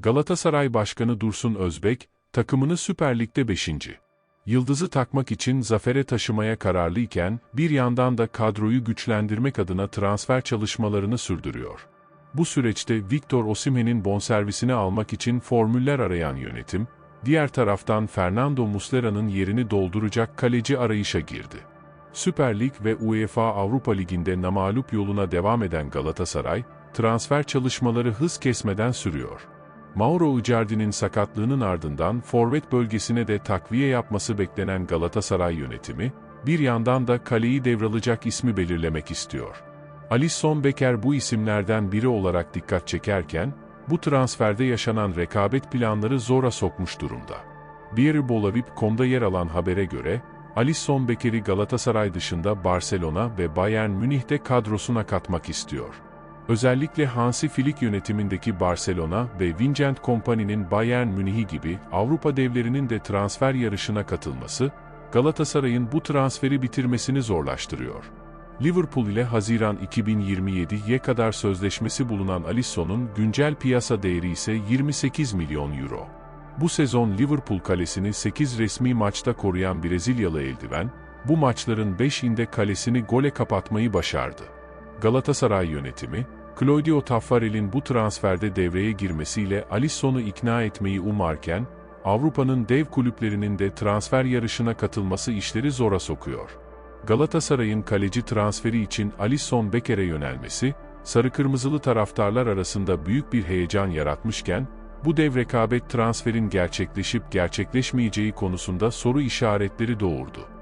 Galatasaray Başkanı Dursun Özbek, takımını Süper Lig'de 5. Yıldızı takmak için zafere taşımaya kararlıyken, bir yandan da kadroyu güçlendirmek adına transfer çalışmalarını sürdürüyor. Bu süreçte Victor Osimhen'in bonservisini almak için formüller arayan yönetim, diğer taraftan Fernando Muslera'nın yerini dolduracak kaleci arayışa girdi. Süper Lig ve UEFA Avrupa Ligi'nde namalup yoluna devam eden Galatasaray, transfer çalışmaları hız kesmeden sürüyor. Mauro Icardi'nin sakatlığının ardından forvet bölgesine de takviye yapması beklenen Galatasaray yönetimi, bir yandan da kaleyi devralacak ismi belirlemek istiyor. Alisson Becker bu isimlerden biri olarak dikkat çekerken, bu transferde yaşanan rekabet planları zora sokmuş durumda. Bierbolavip.com'da yer alan habere göre, Alisson Becker'i Galatasaray dışında Barcelona ve Bayern Münih'te kadrosuna katmak istiyor. Özellikle Hansi Flick yönetimindeki Barcelona ve Vincent Kompany'nin Bayern Münih'i gibi Avrupa devlerinin de transfer yarışına katılması, Galatasaray'ın bu transferi bitirmesini zorlaştırıyor. Liverpool ile Haziran 2027'ye kadar sözleşmesi bulunan Alisson'un güncel piyasa değeri ise 28 milyon euro. Bu sezon Liverpool kalesini 8 resmi maçta koruyan Brezilyalı eldiven, bu maçların 5'inde kalesini gole kapatmayı başardı. Galatasaray yönetimi, Claudio Taffarel'in bu transferde devreye girmesiyle Alisson'u ikna etmeyi umarken, Avrupa'nın dev kulüplerinin de transfer yarışına katılması işleri zora sokuyor. Galatasaray'ın kaleci transferi için Alisson Becker'e yönelmesi, sarı kırmızılı taraftarlar arasında büyük bir heyecan yaratmışken, bu dev rekabet transferin gerçekleşip gerçekleşmeyeceği konusunda soru işaretleri doğurdu.